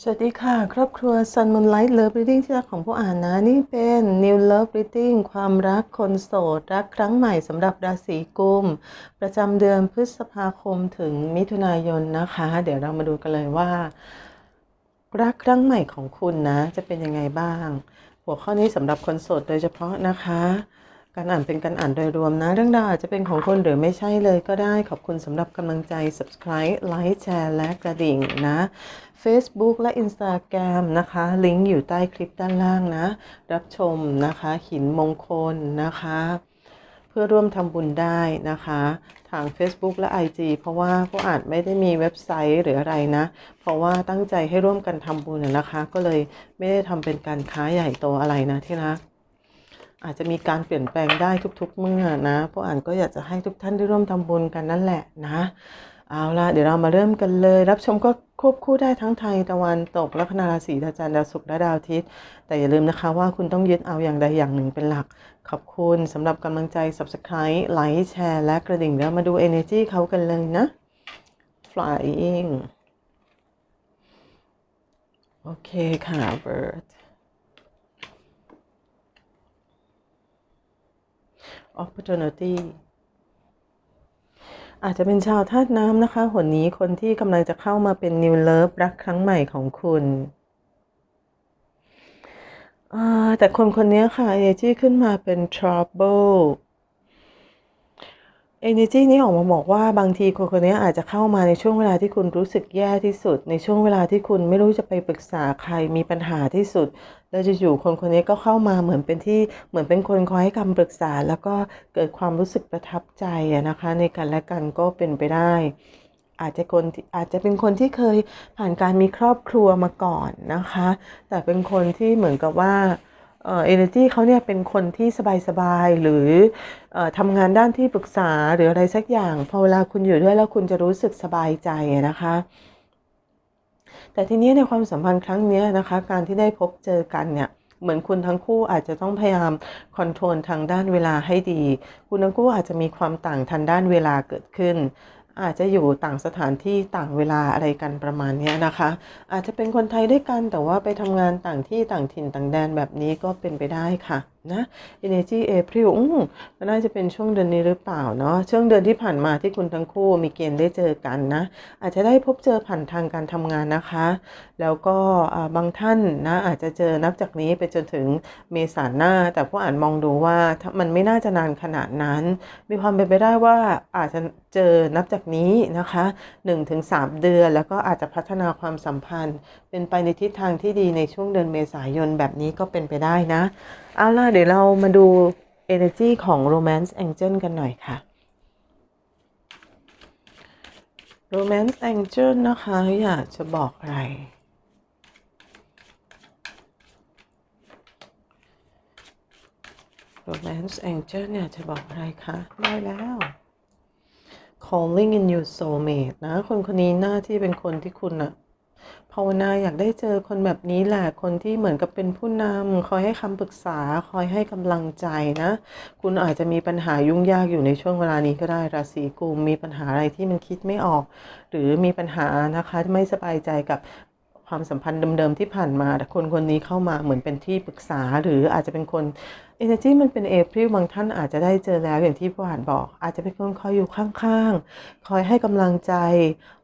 สวัสดีค่ะ ครอบครัว Sun Moonlight Love Reading ที่รักของผู้อ่านนะ นี่เป็น New Love Reading ความรักคนโสด รักครั้งใหม่สำหรับราศีกุม ประจำเดือนพฤษภาคมถึงมิถุนายนนะคะ เดี๋ยวเรามาดูกันเลยว่า รักครั้งใหม่ของคุณนะ จะเป็นยังไงบ้าง หัวข้อนี้สำหรับคนโสดโดยเฉพาะนะคะ การอ่านเป็นการอ่านโดยรวมนะ เรื่องราวอาจจะเป็นของคนหรือไม่ใช่เลยก็ได้ขอบคุณสำหรับกำลังใจ subscribe ไลค์แชร์และกระดิ่งนะ Facebook และ Instagram นะคะ ลิงก์อยู่ใต้คลิปด้านล่างนะ รับชมนะคะ หินมงคลนะคะ เพื่อร่วมทำบุญได้นะคะ ทาง Facebook และ IG เพราะว่าผู้อาจไม่ได้มีเว็บไซต์หรืออะไรนะ เพราะว่าตั้งใจให้ร่วมกันทำบุญนะนะคะ ก็เลยไม่ได้ทำเป็นการค้าใหญ่โตอะไรนะที่รัก อาจจะมีการเปลี่ยนแปลงได้ทุก ๆ เมื่อนะผู้อ่านก็อยากจะให้ทุกท่านได้ร่วมทำบุญกันนั่นแหละนะเอาละเดี๋ยวเรามาเริ่มกันเลย รับชมก็ควบคู่ได้ทั้งไทยตะวันตกลัคนาราศีดาวจันทร์ดาวศุกร์และดาวอาทิตย์ แต่อย่าลืมนะคะว่าคุณต้องยึดเอาอย่างใดอย่างหนึ่งเป็นหลัก ขอบคุณสำหรับกำลังใจ subscribe ไลค์แชร์และกระดิ่งแล้วมาดู energy เขากันเลยนะ flying โอเคค่ะ bird opportunity อาจจะเป็นชาวธาตุน้ำนะคะหนนี้คนที่กำลังจะเข้ามาเป็น new love รักครั้งใหม่ของคุณแต่คนคนนี้ค่ะ energy ขึ้นมาเป็น trouble energy นี้ออกมาบอกว่าบางทีคนคนนี้อาจจะเข้ามาในช่วงเวลาที่คุณรู้สึกแย่ที่สุด ในช่วงเวลาที่คุณไม่รู้จะไปปรึกษาใครมีปัญหาที่สุด แล้วจะอยู่คนคนนี้ก็เข้ามาเหมือนเป็นที่เหมือนเป็นคนคอยให้คำปรึกษา แล้วก็เกิดความรู้สึกประทับใจนะคะ ในกันและกันก็เป็นไปได้ อาจจะคนอาจจะเป็นคนที่เคยผ่านการมีครอบครัวมาก่อนนะคะ แต่เป็นคนที่เหมือนกับว่า เอ่อ energy เขาเนี่ยเป็นคนที่สบายๆ หรืออทำงานด้านที่ปรึกษาหรืออะไรสักอย่าง พอเวลาคุณอยู่ด้วยแล้วคุณจะรู้สึกสบายใจนะคะ แต่ทีนี้ในความสัมพันธ์ครั้งนี้นะคะ การที่ได้พบเจอกันเนี่ยเหมือนคุณทั้งคู่อาจจะต้องพยายามคอนโทรลทางด้านเวลาให้ดี คุณทั้งคู่อาจจะมีความต่างทางด้านเวลาเกิดขึ้น อาจจะอยู่ต่างสถานที่ต่างเวลาอะไรกันประมาณนี้นะคะ อาจจะเป็นคนไทยด้วยกันแต่ว่าไปทำงานต่างที่ต่างถิ่นต่างแดนแบบนี้ก็เป็นไปได้ค่ะ นะ Energy April อืมก็น่าจะเป็นช่วงเดือนนี้หรือเปล่าเนาะช่วงเดือนที่ผ่านมาที่คุณทั้งคู่มีเกณฑ์ได้เจอกันนะ อาจจะได้พบเจอผ่านทางการทำงานนะคะ แล้วก็บางท่านนะอาจจะเจอนับจากนี้ไปจนถึงเมษาหน้า แต่ผู้อ่านมองดูว่าถ้ามันไม่น่าจะนานขนาดนั้น มีความเป็นไปได้ว่าอาจจะเจอนับจากนี้นะคะ1-3 เดือน แล้วก็อาจจะพัฒนาความสัมพันธ์ เป็นไปในทิศทางที่ดีในช่วงเดือนเมษายนแบบนี้ก็เป็นไปได้นะเอาล่ะเดี๋ยวเรามาดู energy ของ romance angel กันหน่อยค่ะ romance angel นะคะ อยากจะบอกอะไร romance angel เนี่ยจะบอกอะไรคะได้แล้ว calling in your soulmate นะ คนคนนี้หน้าที่เป็นคนที่คุณอะ ภาวนาอยากได้เจอคนแบบนี้แหละ คนที่เหมือนกับเป็นผู้นำคอยให้คำปรึกษา คอยให้กำลังใจนะ คุณอาจจะมีปัญหายุ่งยากอยู่ในช่วงเวลานี้ก็ได้ราศีกุมมีปัญหาอะไรที่มันคิดไม่ออก หรือมีปัญหานะคะไม่สบายใจกับความสัมพันธ์เดิมๆที่ผ่านมาแต่คนคนนี้เข้ามาเหมือนเป็นที่ปรึกษาหรืออาจจะเป็นคน energy มันเป็นเอพริลบางท่านอาจจะได้เจอแล้วอย่างที่ผู้อ่านบอก อาจจะเป็นคนคอยอยู่ข้างๆ คอยให้กำลังใจ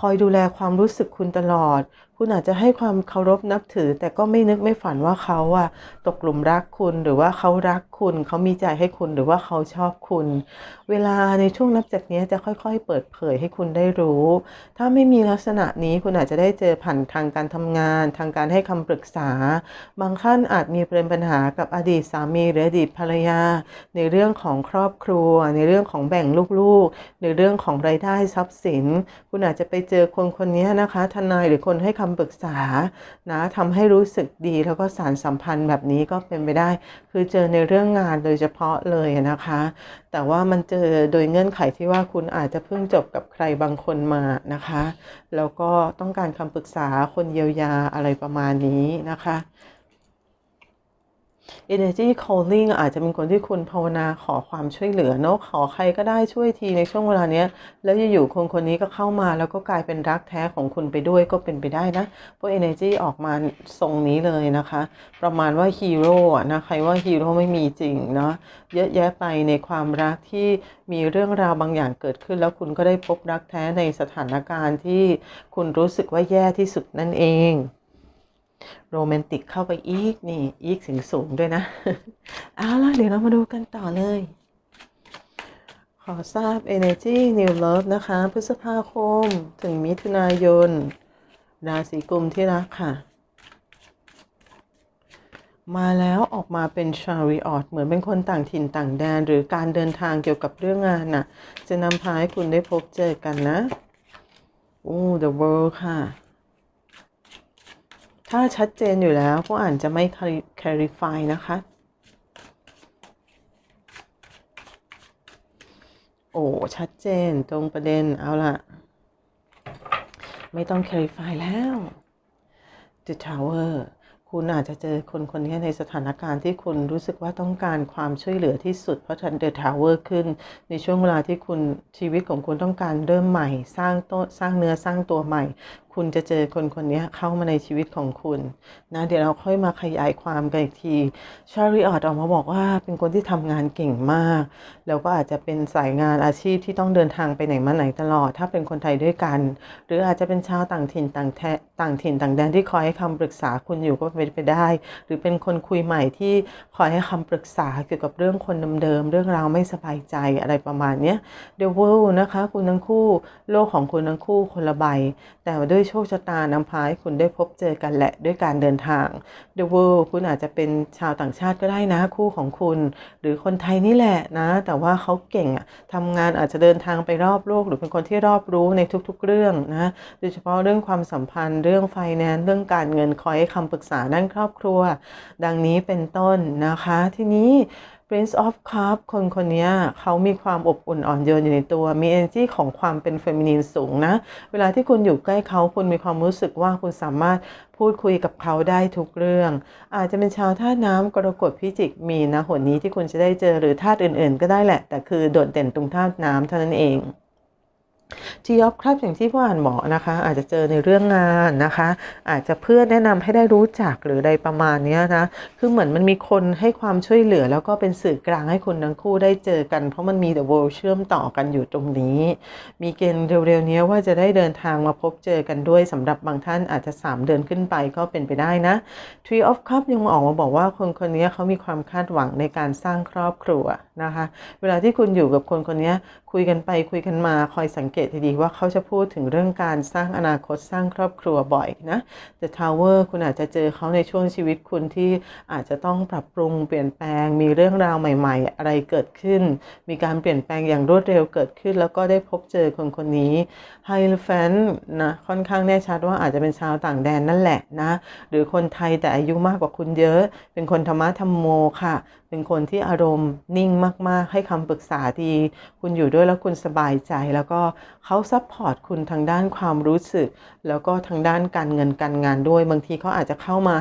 คอยดูแลความรู้สึกคุณตลอด คุณอาจจะให้ความเคารพนับถือ แต่ก็ไม่นึกไม่ฝันว่าเขาอะตกหลุมรักคุณหรือว่าเขารักคุณ เขามีใจให้คุณหรือว่าเขาชอบคุณ เวลาในช่วงนับจากนี้จะค่อย ๆ เปิดเผยให้คุณได้รู้ ถ้าไม่มีลักษณะนี้คุณอาจจะได้เจอผ่านทางการทำงาน ทางการให้คำปรึกษา บางท่านอาจมีเด็นปัญหากับอดีตสามีหรืออดีตภรรยา ในเรื่องของครอบครัว ในเรื่องของแบ่งลูกๆ ในเรื่องของรายได้ทรัพย์สิน คุณอาจจะไปเจอคนคนนี้นะคะ ทนายหรือคนให้คำำปรึกษานะทำให้รู้สึกดีแล้วก็สารสัมพันธ์แบบนี้ก็เป็นไปได้ คือเจอในเรื่องงานโดยเฉพาะเลยนะคะ แต่ว่ามันเจอโดยเงื่อนไขที่ว่าคุณอาจจะเพิ่งจบกับใครบางคนมานะคะ แล้วก็ต้องการคำปรึกษาคนเยียวยาอะไรประมาณนี้นะคะ energy calling อาจจะเป็นคนที่คุณภาวนาขอความช่วยเหลือเนาะขอใครก็ได้ช่วยทีในช่วงเวลาเนี้ย แล้วอยู่ๆคนคนนี้ก็เข้ามาแล้วก็กลายเป็นรักแท้ของคุณไปด้วยก็เป็นไปได้นะเพราะ energy ออกมาทรงนี้เลยนะคะ ประมาณว่าฮีโร่อะนะใครว่าฮีโร่ไม่มีจริงเนาะเยอะแยะไปในความรักที่มีเรื่องราวบางอย่างเกิดขึ้น แล้วคุณก็ได้พบรักแท้ในสถานการณ์ที่คุณรู้สึกว่าแย่ที่สุดนั่นเอง โรแมนติกเข้าไปอีกนี่อีกสิงสูงด้วยนะ เอาล่ะเดี๋ยวเรามาดูกันต่อเลย ขอทราบ Energy New Love นะคะ พฤษภาคมถึงมิถุนายน ราศีกุมที่รักค่ะ มาแล้วออกมาเป็นชาริออตเหมือนเป็นคนต่างถิ่นต่างแดน หรือการเดินทางเกี่ยวกับเรื่องงานน่ะ จะนำพาให้คุณได้พบเจอกันนะ โอ้ The World ค่ะ ถ้าชัดเจนอยู่แล้วผู้อ่านจะไม่ clarify นะคะ โอ้ ชัดเจนตรงประเด็นเอาล่ะไม่ต้อง clarify แล้ว The Tower คุณอาจจะเจอคนคนนี้ในสถานการณ์ที่คุณรู้สึกว่าต้องการความช่วยเหลือที่สุดเพราะทันเดอะทาวเวอร์ขึ้น ในช่วงเวลาที่คุณชีวิตของคุณต้องการเริ่มใหม่ สร้างต้นสร้างเนื้อสร้างตัวใหม่คุณจะเจอคนคนนี้เข้ามาในชีวิตของคุณนะเดี๋ยวเราค่อยมาขยายความกันอีกทีชาริออตออกมาบอกว่าเป็นคนที่ทำงานเก่งมาก แล้วก็อาจจะเป็นสายงานอาชีพที่ต้องเดินทางไปไหนมาไหนตลอด ถ้าเป็นคนไทยด้วยกัน หรืออาจจะเป็นชาวต่างถิ่นต่างแทต่างถิ่นต่างแดนที่คอยให้คำปรึกษาคุณอยู่ก็เป็นไปได้ หรือเป็นคนคุยใหม่ที่คอยให้คำปรึกษาเกี่ยวกับเรื่องคนเดิมๆเรื่องราวไม่สบายใจอะไรประมาณนี้ The World นะคะ คุณทั้งคู่โลกของคุณทั้งคู่คนละใบแต่ด้วยโชคชะตานำพาให้คุณได้พบเจอกันแหละด้วยการเดินทาง The World คุณอาจจะเป็นชาวต่างชาติก็ได้นะคู่ของคุณ หรือคนไทยนี่แหละนะ แต่ว่าเขาเก่งอะทำงานอาจจะเดินทางไปรอบโลก หรือเป็นคนที่รอบรู้ในทุกๆเรื่องนะโดยเฉพาะเรื่องความสัมพันธ์ เรื่องไฟแนนซ์เรื่องการเงินคอยให้คำปรึกษาด้านครอบครัว ดังนี้เป็นต้นนะคะ ทีนี้ Prince of Cup คนคนนี้เขามีความอบอุ่นอ่อนโยนอยู่ในตัว มี energy ของความเป็นเฟมินีนสูงนะ เวลาที่คุณอยู่ใกล้เขาคุณมีความรู้สึกว่าคุณสามารถพูดคุยกับเขาได้ทุกเรื่อง อาจจะเป็นชาวธาตุน้ำกรกฎพิจิกมีนะหนนี้ที่คุณจะได้เจอหรือธาตุอื่น ๆ ก็ได้แหละ แต่คือโดดเด่นตรงธาตุน้ำเท่านั้นเอง ทีออฟครับอย่างที่ผู้อ่านบอกนะคะ อาจจะเจอในเรื่องงานนะคะ อาจจะเพื่อนแนะนำให้ได้รู้จักหรือใดประมาณนี้นะคือเหมือนมันมีคนให้ความช่วยเหลือ แล้วก็เป็นสื่อกลางให้คนทั้งคู่ได้เจอกัน เพราะมันมี The World เชื่อมต่อกันอยู่ตรงนี้ มีเกณฑ์เร็วๆนี้ว่าจะได้เดินทางมาพบเจอกันด้วยสำหรับบางท่านอาจจะ 3 เดือนขึ้นไปก็เป็นไปได้นะ Tree of Cup ยังออกมาบอกว่าคนคนนี้เขามีความคาดหวังในการสร้างครอบครัวนะคะ เวลาที่คุณอยู่กับคนคนนี้คุยกันไปคุยกันมาคอยสังเกตดีๆว่าเขาจะพูดถึงเรื่องการสร้างอนาคตสร้างครอบครัวบ่อยนะ The Tower คุณอาจจะเจอเขาในช่วงชีวิตคุณที่อาจจะต้องปรับปรุงเปลี่ยนแปลง มีเรื่องราวใหม่ ๆ อะไรเกิดขึ้น มีการเปลี่ยนแปลงอย่างรวดเร็วเกิดขึ้น แล้วก็ได้พบเจอคนคนนี้ไฮแฟนนะค่อนข้างแน่ชัดว่าอาจจะเป็นชาวต่างแดนนั่นแหละนะ หรือคนไทยแต่อายุมากกว่าคุณเยอะ เป็นคนธรรมะธรรมโมค่ะ เป็นคนที่อารมณ์นิ่งมาก ๆ ให้คำปรึกษาดี คุณอยู่ด้วยแล้วคุณสบายใจ แล้วก็เขาซัพพอร์ตคุณทางด้านความรู้สึก แล้วก็ทางด้านการเงินการงานด้วย บางทีเขาอาจจะเข้ามา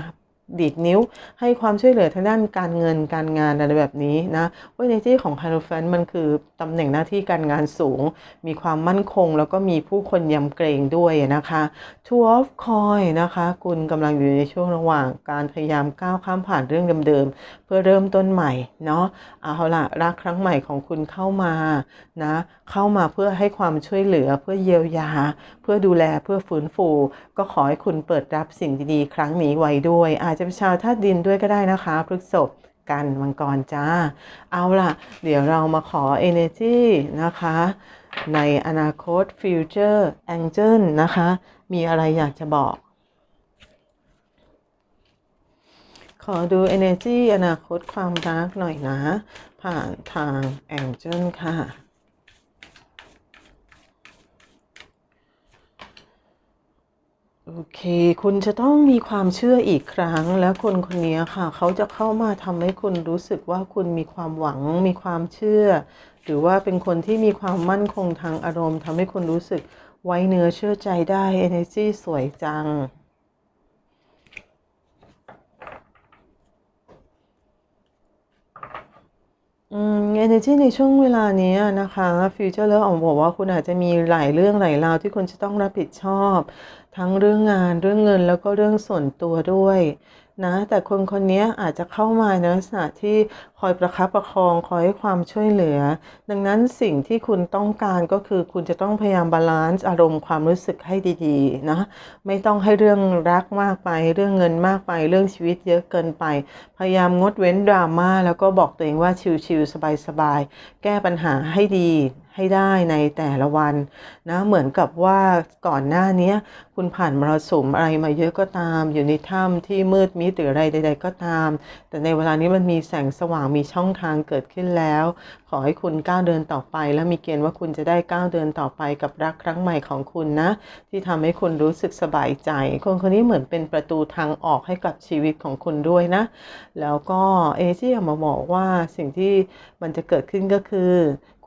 ดีดนิ้วให้ความช่วยเหลือทางด้านการเงินการงานอะไรแบบนี้นะว่าในที่ของ h ฮ r o f a n มันคือตำแหน่งหน้าที่การงานสูง มีความมั่นคง แล้วก็มีผู้คนยำเกรงด้วยนะคะ Two of Coin นะคะ คุณกำลังอยู่ในช่วงระหว่างการพยายามก้าวข้ามผ่านเรื่องเดิม พื่อเริ่มต้นใหม่เนาะเอาละรักครั้งใหม่ของคุณเข้ามานะเข้ามาเพื่อให้ความช่วยเหลือเพื่อเยียวยา เพื่อดูแลเพื่อฟื้นฟู ก็ขอให้คุณเปิดรับสิ่งดีๆ ครั้งนี้ไว้ด้วย อาจจะเป็นชาวธาตุดินด้วยก็ได้นะคะพฤกษบกันมังกรจ้า เอาล่ะ เดี๋ยวเรามาขอ energy นะคะ ในอนาคต future angel นะคะ มีอะไรอยากจะบอก ข อดู energy อนาคตความรักหน่อยนะ ผ่านทาง angel ค่ะ โอเค คุณจะต้องมีความเชื่ออีกครั้ง แล้วคนคนนี้ค่ะ เขาจะเข้ามาทำให้คุณรู้สึกว่าคุณมีความหวัง มีความเชื่อ หรือว่าเป็นคนที่มีความมั่นคงทางอารมณ์ทำให้คุณรู้สึกไว้เนื้อเชื่อใจได้ energy สวยจัง อืม energy ในช่วงเวลานี้นะคะฟิวเจอร์เลิฟออกบอกว่าคุณอาจจะมีหลายเรื่องหลายราวที่คุณจะต้องรับผิดชอบ ทั้งเรื่องงานเรื่องเงินแล้วก็เรื่องส่วนตัวด้วย นะ แต่คนคนนี้อาจจะเข้ามาในลักษณะที่คอยประคับประคองคอยให้ความช่วยเหลือ ดังนั้นสิ่งที่คุณต้องการก็คือคุณจะต้องพยายามบาลานซ์อารมณ์ความรู้สึกให้ดีๆนะไม่ต้องให้เรื่องรักมากไป เรื่องเงินมากไป เรื่องชีวิตเยอะเกินไป พยายามงดเว้นดราม่าแล้วก็บอกตัวเองว่าชิลๆสบายๆแก้ปัญหาให้ดีให้ได้ในแต่ละวันนะเหมือนกับว่าก่อนหน้านี้คุณผ่านมรสุมอะไรมาเยอะก็ตาม อยู่ในถ้ำที่มืดมิดหรืออะไรใด ๆ ก็ตาม แต่ในเวลานี้มันมีแสงสว่างมีช่องทางเกิดขึ้นแล้ว ขอให้คุณก้าวเดินต่อไป และมีเกณฑ์ว่าคุณจะได้ก้าวเดินต่อไปกับรักครั้งใหม่ของคุณนะ ที่ทำให้คุณรู้สึกสบายใจ คนคนนี้เหมือนเป็นประตูทางออกให้กับชีวิตของคุณด้วยนะ แล้วก็เอที่มาบอกว่าสิ่งที่มันจะเกิดขึ้นก็คือ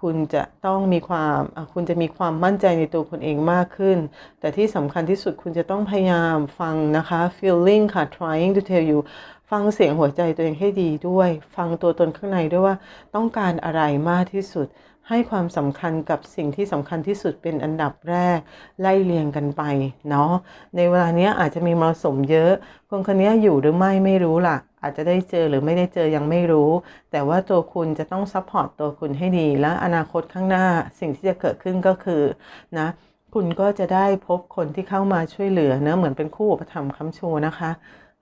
คุณจะต้องมีความคุณจะมีความมั่นใจในตัวคุณเองมากขึ้น แต่ที่สำคัญที่สุดคุณจะต้องพยายามฟังนะคะ feeling ค่ะ trying to tell you ฟังเสียงหัวใจตัวเองให้ดีด้วย ฟังตัวตนข้างในด้วยว่าต้องการอะไรมากที่สุด ให้ความสำคัญกับสิ่งที่สำคัญที่สุดเป็นอันดับแรก ไล่เรียงกันไปเนาะในเวลานี้อาจจะมีมรสุมเยอะ คนคนนี้อยู่หรือไม่ไม่รู้ล่ะ อาจจะได้เจอหรือไม่ได้เจอยังไม่รู้ แต่ว่าตัวคุณจะต้องซัพพอร์ตตัวคุณให้ดี และอนาคตข้างหน้าสิ่งที่จะเกิดขึ้นก็คือนะคุณก็จะได้พบคนที่เข้ามาช่วยเหลือเนะเหมือนเป็นคู่อุปถัมภ์ค้ำชูนะคะ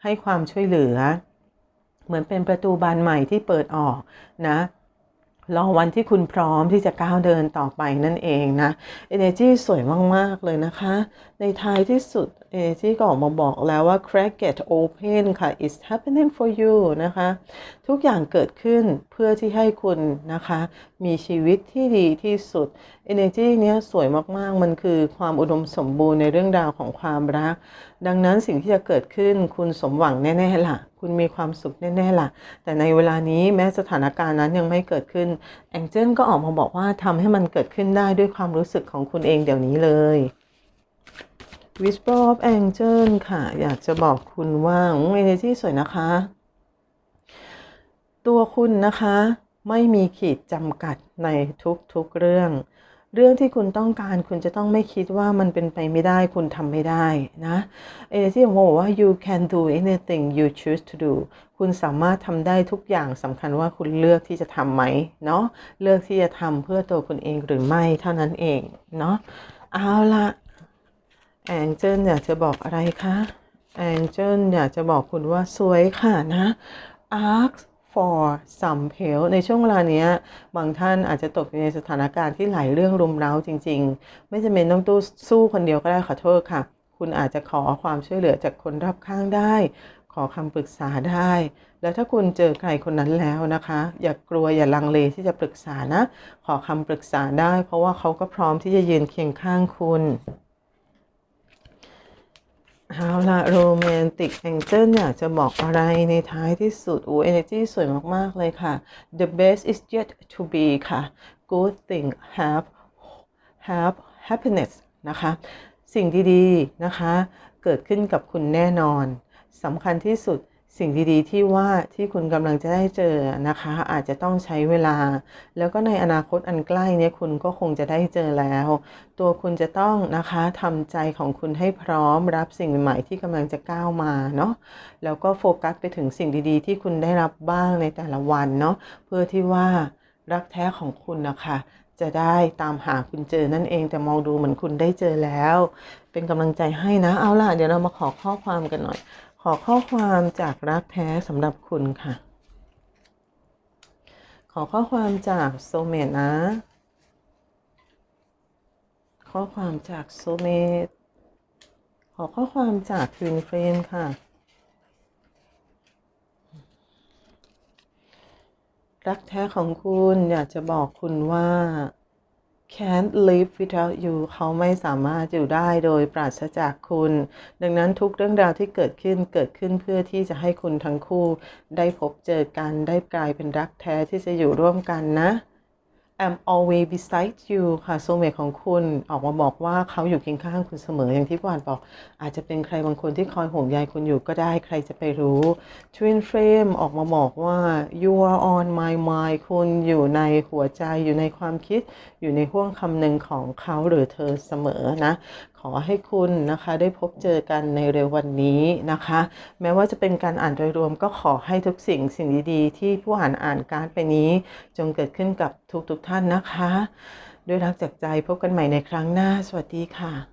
ให้ความช่วยเหลือ เหมือนเป็นประตูบานใหม่ที่เปิดออกนะ รอวันที่คุณพร้อมที่จะก้าวเดินต่อไปนั่นเองนะ Energy สวยมาก ๆ เลยนะคะ ในท้ายที่สุด Energy ก็ออกมาบอกแล้วว่า crack get open ค่ะ it's happening for you นะคะ ทุกอย่างเกิดขึ้นเพื่อที่ให้คุณนะคะ มีชีวิตที่ดีที่สุด Energy เนี้ยสวยมาก ๆ มันคือความอุดมสมบูรณ์ในเรื่องราวของความรัก ดังนั้นสิ่งที่จะเกิดขึ้นคุณสมหวังแน่ ๆ ล่ะ คุณมีความสุขแน่ๆล่ะ แต่ในเวลานี้แม้สถานการณ์นั้นยังไม่เกิดขึ้นแองเจิลก็ออกมาบอกว่าทำให้มันเกิดขึ้นได้ด้วยความรู้สึกของคุณเองเดี๋ยวนี้เลย Whisper of Angel ค่ะ อยากจะบอกคุณว่าเอเนจีสวยนะคะ ตัวคุณนะคะไม่มีขีดจำกัดในทุกๆเรื่อง เรื่องที่คุณต้องการคุณจะต้องไม่คิดว่ามันเป็นไปไม่ได้คุณทำไม่ได้นะเอเนจีบอกว่า you can do anything you choose to do คุณสามารถทำได้ทุกอย่างสำคัญว่าคุณเลือกที่จะทำไหมเนาะเลือกที่จะทำเพื่อตัวคุณเองหรือไม่เท่านั้นเองเนาะเอาละแองเจิลอยากจะบอกอะไรคะแองเจิลอยากจะบอกคุณว่าสวยค่ะนะ ask for some help ในช่วงเวลานี้บางท่านอาจจะตกอยู่ในสถานการณ์ที่หลายเรื่องรุมเร้าจริง ๆ ไม่จำเป็นต้องตู้สู้คนเดียวก็ได้ขอโทษค่ะ คุณอาจจะขอความช่วยเหลือจากคนรอบข้างได้ ขอคำปรึกษาได้ แล้วถ้าคุณเจอใครคนนั้นแล้วนะคะ อย่ากกลัวอย่าลังเลที่จะปรึกษานะ ขอคำปรึกษาได้ เพราะว่าเขาก็พร้อมที่จะยืนเคียงข้างคุณ เอาละโรแมนติกแองเจิลอยากจะบอกอะไรในท้ายที่สุดอูเอเนจีสวยมาก ๆ เลยค่ะ the best is yet to be ค่ะ good thing have have happiness นะคะ สิ่งดี ๆ นะคะ เกิดขึ้นกับคุณแน่นอนสำคัญที่สุด สิ่งดีๆ ที่ว่าที่คุณกำลังจะได้เจอนะคะ อาจจะต้องใช้เวลา แล้วก็ในอนาคตอันใกล้เนี้ยคุณก็คงจะได้เจอแล้ว ตัวคุณจะต้องนะคะทำใจของคุณให้พร้อมรับสิ่งใหม่ที่กำลังจะก้าวมาเนาะแล้วก็โฟกัสไปถึงสิ่งดีๆ ที่คุณได้รับบ้างในแต่ละวันเนาะเพื่อที่ว่ารักแท้ของคุณนะคะจะได้ตามหาคุณเจอนั่นเองแต่มองดูเหมือนคุณได้เจอแล้ว เป็นกำลังใจให้นะเอาล่ะเดี๋ยวเรามาขอข้อความกันหน่อย ขอข้อความจากรักแท้สำหรับคุณค่ะ ขอข้อความจากโซเมตนะ ข้อความจากโซเมตขอข้อความจากทวินเฟรนค่ะ รักแท้ของคุณอยากจะบอกคุณว่า can't live without you เขาไม่สามารถอยู่ได้โดยปราศจากคุณ ดังนั้นทุกเรื่องราวที่เกิดขึ้นเกิดขึ้นเพื่อที่จะให้คุณทั้งคู่ ได้พบเจอกันได้กลายเป็นรักแท้ที่จะอยู่ร่วมกันนะ am always beside you ค่ะโซเมของคุณออกมาบอกว่าเขาอยู่เคียงข้างคุณเสมออย่างที่พี่วานบอก อาจจะเป็นใครบางคนที่คอยห่วงใยคุณอยู่ก็ได้ใครจะไปรู้ Twin Flame ออกมาบอกว่า you are on my mind คุณอยู่ในหัวใจอยู่ในความคิด อยู่ในห่วงคำหนึ่งของเขาหรือเธอเสมอนะ ขอให้คุณนะคะได้พบเจอกันในเร็ววันนี้นะคะ แม้ว่าจะเป็นการอ่านโดยรวมก็ขอให้ทุกสิ่งสิ่งดีๆ ที่ผู้อ่านอ่านการดไปนี้ จงเกิดขึ้นกับทุกๆทท่านนะคะ ด้วยรักจากใจพบกันใหม่ในครั้งหน้า สวัสดีค่ะ